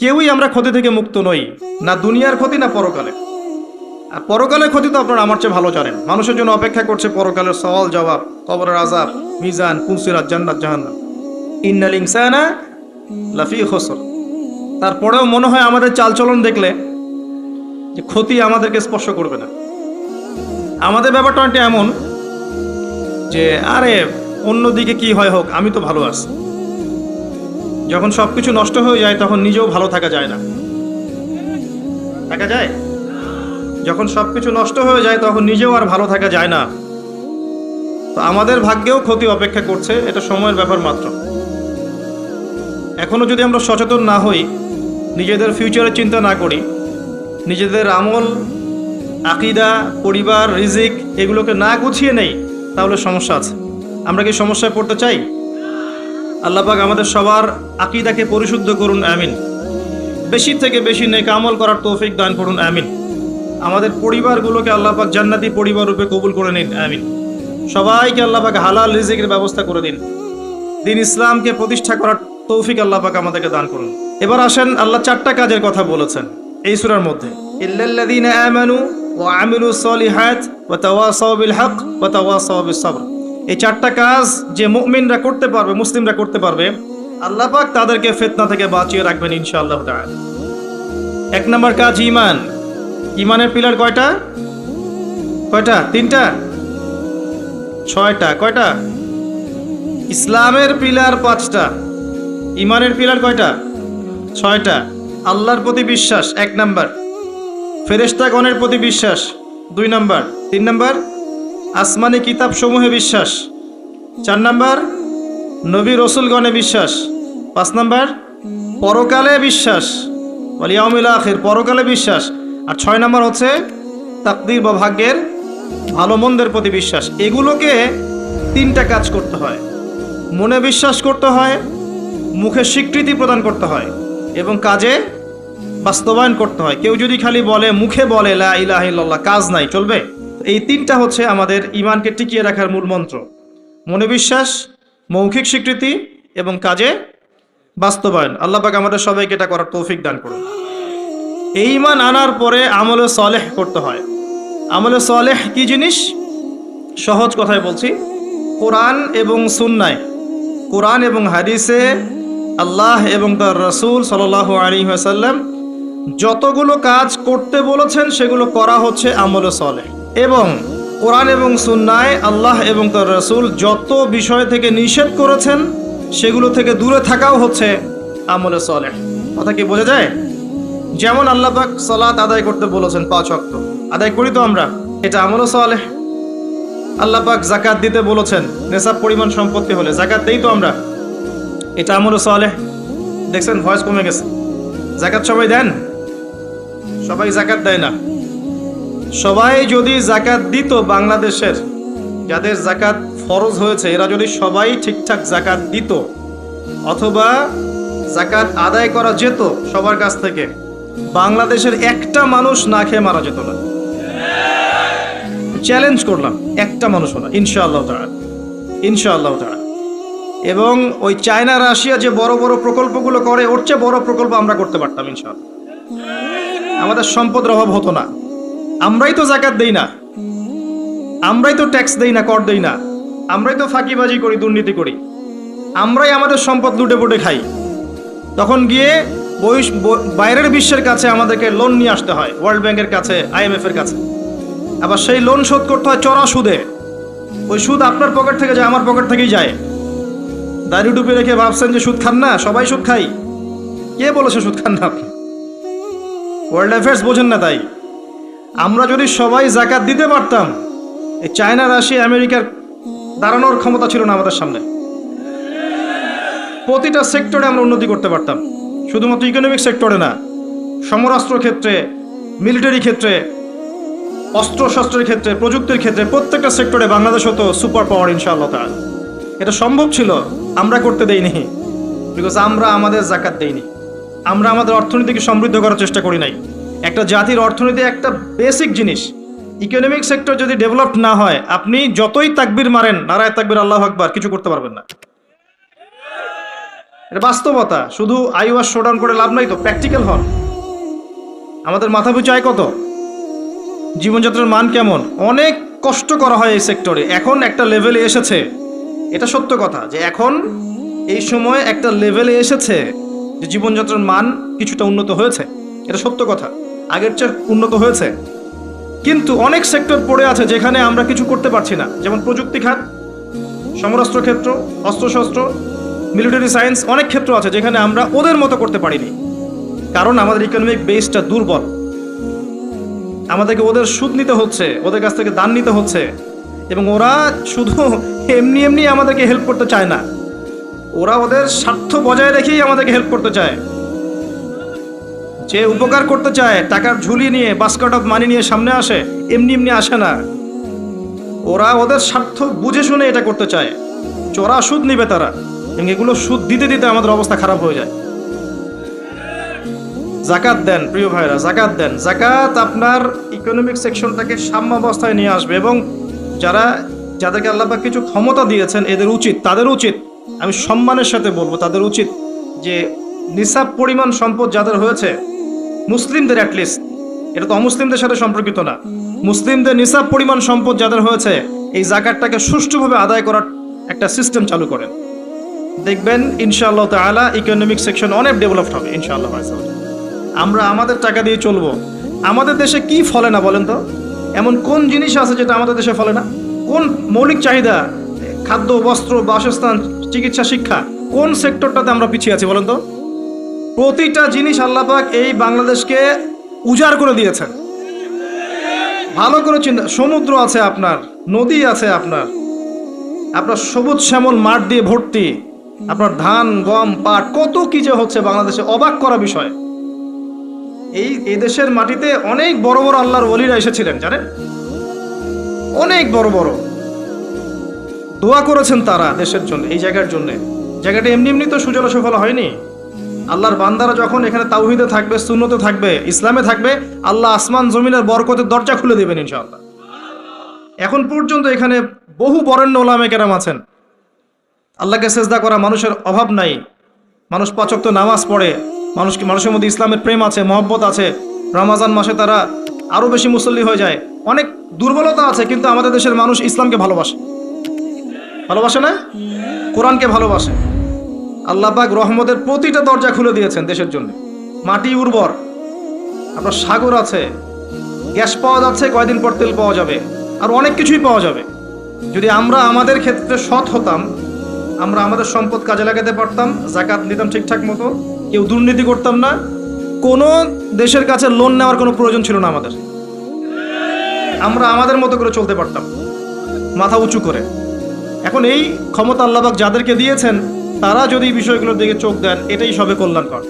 কেউই আমরা ক্ষতি থেকে মুক্ত নই, না দুনিয়ার ক্ষতি, না পরকালে আর পরকালের ক্ষতি তো আপনারা আমার চেয়ে ভালো জানেন। মানুষের জন্য অপেক্ষা করছে পরকালের সওয়াল, জবাব, কবরের আজাব মিজান পুলসিরাত জান্নাত, জাহান্নাম। ইন্নাল ইনসানা লাফি খসর। তারপরেও মনে হয় আমাদের চালচলন দেখলে যে ক্ষতি আমাদেরকে স্পর্শ করবে না। আমাদের ব্যাপারটা এমন যে, আরে, অন্যদিকে কি হয় হোক, আমি তো ভালো আছি। যখন সব কিছু নষ্ট হয়ে যায়, তখন নিজেও ভালো থাকা যায় না। থাকা যায়? যখন সব কিছু নষ্ট হয়ে যায়, তখন নিজেও আর ভালো থাকা যায় না। তো আমাদের ভাগ্যেও ক্ষতি অপেক্ষা করছে, এটা সময়ের ব্যাপার মাত্র। এখনও যদি আমরা সচেতন না হই, নিজেদের ফিউচারের চিন্তা না করি, নিজেদের আমল, আকিদা, পরিবার, রিজিক এগুলোকে না গুছিয়ে নেই, তাহলে সমস্যা আছে। আমরা কি সমস্যায় পড়তে চাই? আল্লাপাক আমাদের সবার আকিদাকে পরিশুদ্ধ করুন, আমিন। বেশি থেকে বেশি নেক আমল করার তৌফিক দান করুন, আমিন। আমাদের পরিবারগুলোকে আল্লাপাক জান্নাতি পরিবার রূপে কবুল করে নিন, আমিন। সবাইকে আল্লাপাক হালাল রিজিকের ব্যবস্থা করে দিন। দিন ইসলামকে প্রতিষ্ঠা করার তৌফিক আল্লাপাক আমাদেরকে দান করুন। এবার আসেন, আল্লাহ চারটা কাজের কথা বলেছেন এই সূরার মধ্যে। ইল্লাল্লাযীনা আমানু ওয়া আমিলুস সলিহাত ওয়া তাওয়াসাউ বিল হক ওয়া তাওয়াসাউ বিস সবর। এই চারটা কাজ যে মুমিনরা করতে পারবে, মুসলিমরা করতে পারবে, আল্লাহ পাক তাদেরকে ফিতনা থেকে বাঁচিয়ে রাখবেন ইনশাআল্লাহ এক নম্বর কাজ ঈমান। ঈমানের পিলার কয়টা? কয়টা? তিনটা? ছয়টা। কয়টা? ইসলামের পিলার পাঁচটা। ইমানের পিলার কয়টা? ছয়টা। আল্লাহর প্রতি বিশ্বাস, এক নাম্বার। ফেরেশতাগণের প্রতি বিশ্বাস, দুই নাম্বার। তিন নাম্বার? আসমানি কিতাব সমূহে বিশ্বাস। চার নাম্বার, নবী রসুলগণে বিশ্বাস। পাঁচ নাম্বার, পরকালে বিশ্বাস। ওয়ালিয়াউমিল আখির, পরকালে বিশ্বাস। আর ছয় নাম্বার হচ্ছে তাকদির বা ভাগ্যের ভালো মন্দের প্রতি বিশ্বাস। এগুলোকে তিনটা কাজ করতে হয়। মনে বিশ্বাস করতে হয়, মুখে স্বীকৃতি প্রদান করতে হয় এবং কাজে বাস্তবায়ন করতে হয়। কেউ যদি খালি বলে, মুখে বলে, লা ইলাহা কাজ নাই, চলবে? এই তিনটা হচ্ছে আমাদের ইমানকে টিকিয়ে রাখার মূল মন্ত্র। মনে বিশ্বাস, মৌখিক স্বীকৃতি এবং কাজে বাস্তবায়ন। আল্লাহ পাক আমাদের সবাইকে এটা করার তৌফিক দান করুন। এই ইমান আনার পরে আমলে সলেহ করতে হয়। আমলে সলেহ কি জিনিস? সহজ কথায় বলছি, কোরআন এবং সুন্নায়। কোরআন এবং হাদিসে আল্লাহ এবং তার রসুল সাল আলী আসাল্লাম যতগুলো কাজ করতে বলেছেন, সেগুলো করা হচ্ছে আমলে সলেহ। এবং কোরআন এবং সুন্নায় আল্লাহ এবং তার রসুল যত বিষয় থেকে নিষেধ করেছেন, সেগুলো থেকে দূরে থাকাও হচ্ছে আমলে সলেহ। কথা কি বোঝা যায়? যেমন আল্লাহ পাক সালাত আদায় করতে বলেছেন পাঁচ অক্ত আদায় করি তো আমরা। এটা আমলে সলেহ। আল্লাহ পাক জাকাত দিতে বলেছেন। নেশাব পরিমাণ সম্পত্তি হলে জাকাত দেই তো আমরা। এটা আমলে সলেহ। দেখছেন, ভয়েস কমে গেছে। জাকাত সবাই দেন? সবাই জাকাত দেয় না। সবাই যদি জাকাত দিত বাংলাদেশের, যাদের জাকাত ফরজ হয়েছে, এরা যদি সবাই ঠিকঠাক জাকাত দিত, অথবা জাকাত আদায় করা যেত সবার কাছ থেকে, বাংলাদেশের একটা মানুষ না খেয়ে মারা যেত না। চ্যালেঞ্জ করলাম, একটা মানুষও না ইনশাআল্লাহ তারা ইনশাআল্লাহ তারা এবং ওই চায়না রাশিয়া যে বড় বড় প্রকল্পগুলো করে, ওর চেয়ে বড় প্রকল্প আমরা করতে পারতাম, ইনশাআল্লাহ। আমাদের সম্পদের অভাব হতো না। আমরাই তো জাকাত দেই না। আমরাই তো ট্যাক্স দেই না, কর দেই না। আমরাই তো ফাঁকিবাজি করি, দুর্নীতি করি। আমরাই আমাদের সম্পদ লুটে পুটে খাই। তখন গিয়ে বাইরের বিশ্বের কাছে আমাদেরকে লোন নিয়ে আসতে হয় ওয়ার্ল্ড ব্যাংকের কাছে আইএমএফ এর কাছে। আবার সেই লোন শোধ করতে হয় চড়া সুদে। ওই সুদ আপনার পকেট থেকে যায়, আমার পকেট থেকেই যায়। দাড়ি টুপি রেখে ভাবছেন যে সুদ খান না, সবাই সুদ খাই। কে বলেছে সুদ খান না আপনি? ওয়ার্ল্ড অ্যাফেয়ার্স বোঝেন না তাই। আমরা যদি সবাই জাকাত দিতে পারতাম, এই চায়না, রাশিয়া, আমেরিকার দাঁড়ানোর ক্ষমতা ছিল না আমাদের সামনে। প্রতিটা সেক্টরে আমরা উন্নতি করতে পারতাম। শুধুমাত্র ইকোনমিক সেক্টরে না, সমরাস্ত্র ক্ষেত্রে মিলিটারি ক্ষেত্রে অস্ত্র শস্ত্রের ক্ষেত্রে, প্রযুক্তির ক্ষেত্রে প্রত্যেকটা সেক্টরে বাংলাদেশ হতো সুপার পাওয়ার ইনশাআল্লাহ তাআলা। এটা সম্ভব ছিল, আমরা করতে দেইনি। বিকজ আমরা আমাদের জাকাত দেইনি। আমরা আমাদের অর্থনীতিকে সমৃদ্ধ করার চেষ্টা করি নাই। একটা জাতির অর্থনীতি একটা বেসিক জিনিস। ইকোনমিক সেক্টর যদি ডেভেলপ না হয়, আপনি যতই তাকবির মারেন, নারায় তাকবির, আল্লাহ আকবার, কিছু করতে পারবেন না। এটা বাস্তবতা, শুধু আইওয়াস শোডাউন করে লাভ নাই তো প্র্যাকটিক্যাল হন। আমাদের মাথা পিছু আয় কত? জীবনযাত্রার মান কেমন? অনেক কষ্ট করা হয় এই সেক্টরে এখন একটা লেভেলে এসেছে। এটা সত্য কথা যে এখন এই সময় একটা লেভেলে এসেছে যে জীবনযাত্রার মান কিছুটা উন্নত হয়েছে। এটা সত্য কথা। আগের চেয়ে উন্নত হয়েছে। কিন্তু অনেক সেক্টর পড়ে আছে যেখানে আমরা কিছু করতে পারছি না। যেমন প্রযুক্তি খাত, সমরাস্ত্র ক্ষেত্র, অস্ত্রশস্ত্র মিলিটারি সায়েন্স অনেক ক্ষেত্র আছে যেখানে আমরা ওদের মতো করতে পারিনি। কারণ আমাদের ইকোনমিক বেসটা দুর্বল। আমাদেরকে ওদের সুদ নিতে হচ্ছে, ওদের কাছ থেকে দান নিতে হচ্ছে। এবং ওরা শুধু এমনি এমনি আমাদেরকে হেল্প করতে চায় না। ওরা ওদের স্বার্থ বজায় রেখেই আমাদেরকে হেল্প করতে চায়। যে উপকার করতে চায়, টাকার ঝুলি নিয়ে বাস্কেট অফ মানি নিয়ে সামনে আসে, এমনি এমনি আসে না। ওরা ওদের স্বার্থ বুঝে শুনে এটা করতে চায়। চোরা সুদ নিবে তারা। এগুলো সুদ দিতে দিতে আমাদের অবস্থা খারাপ হয়ে যায়। জাকাত দেন, প্রিয় ভাইরা, জাকাত দেন। জাকাত আপনার ইকোনমিক সেকশনটাকে সাম্য অবস্থায় নিয়ে আসবে এবং যারা, যাদেরকে আল্লাপাক কিছু ক্ষমতা দিয়েছেন, এদের উচিত, তাদের উচিত, আমি সম্মানের সাথে বলব, তাদের উচিত যে নিসাব পরিমাণ সম্পদ যাদের হয়েছে মুসলিমদের অ্যাটলিস্ট এটা তো অমুসলিমদের সাথে সম্পর্কিত না। মুসলিমদের নিসাব পরিমাণ সম্পদ যাদের হয়েছে, এই জাকাতটাকে সুষ্ঠুভাবে আদায় করার একটা সিস্টেম চালু করেন। দেখবেন, ইনশাআল্লাহ তাআলা ইকোনমিক সেকশন অনেক ডেভেলপড হবে, ইনশাআল্লাহ আমরা আমাদের টাকা দিয়ে চলবো। আমাদের দেশে কি ফলে না বলেন তো? এমন কোন জিনিস আছে যেটা আমাদের দেশে ফলে না? কোন মৌলিক চাহিদা, খাদ্য, বস্ত্র, বাসস্থান, চিকিৎসা, শিক্ষা, কোন সেক্টরটাতে আমরা পিছিয়ে আছি বলেন তো? প্রতিটা জিনিস আল্লাপাক এই বাংলাদেশকে উজাড় করে দিয়েছেন। ভালো করে চিন্তা সমুদ্র আছে আপনার, নদী আছে আপনার। আপনার সবুজ শ্যামল মাঠ দিয়ে ভর্তি। আপনার ধান, গম, পাট, কত কি যে হচ্ছে বাংলাদেশে অবাক করা বিষয়। এই এদেশের মাটিতে অনেক বড় বড় আল্লাহর অলিরা এসেছিলেন, জানেন? অনেক বড় বড়। দোয়া করেছেন তারা দেশের জন্য, এই জায়গার জন্য। জায়গাটা এমনি এমনি তো সুজলা সুফলা হয়নি। আল্লাহর বান্দারা যখন এখানে তাওহিদে থাকবে, সুন্নতে থাকবে, ইসলামে থাকবে, আল্লাহ আসমান জমিনের বরকতের দরজা খুলে দেবেন ইনশাআল্লাহ। এখন পর্যন্ত এখানে বহু বরেণ্য ওলামে কেরাম আছেন। আল্লাহকে সেজদা করা মানুষের অভাব নাই। মানুষ পাচক তো নামাজ পড়ে, মানুষকে মানুষের মধ্যে ইসলামের প্রেম আছে, মহব্বত আছে। রমাজান মাসে তারা আরও বেশি মুসল্লি হয়ে যায়। অনেক দুর্বলতা আছে, কিন্তু আমাদের দেশের মানুষ ইসলামকে ভালোবাসে। ভালোবাসে না? কোরআনকে ভালোবাসে। আল্লাহ পাক রহমতের প্রতিটা দরজা খুলে দিয়েছেন দেশের জন্য। মাটি উর্বর, আপনার সাগর আছে, গ্যাস পাওয়া যাচ্ছে, কয়দিন পর তেল পাওয়া যাবে, আর অনেক কিছুই পাওয়া যাবে। যদি আমরা আমাদের ক্ষেত্রে সৎ হতাম, আমরা আমাদের সম্পদ কাজে লাগাতে পারতাম, জাকাত নিতাম ঠিকঠাক মতো, কেউ দুর্নীতি করতাম না, কোনো দেশের কাছে লোন নেওয়ার কোনো প্রয়োজন ছিল না আমাদের। আমরা আমাদের মতো করে চলতে পারতাম, মাথা উঁচু করে। এখন এই ক্ষমতা আল্লাহবাক যাদেরকে দিয়েছেন তারা যদি বিষয়গুলোর দিকে চোখ দেন এটাই সবে কল্যাণকর।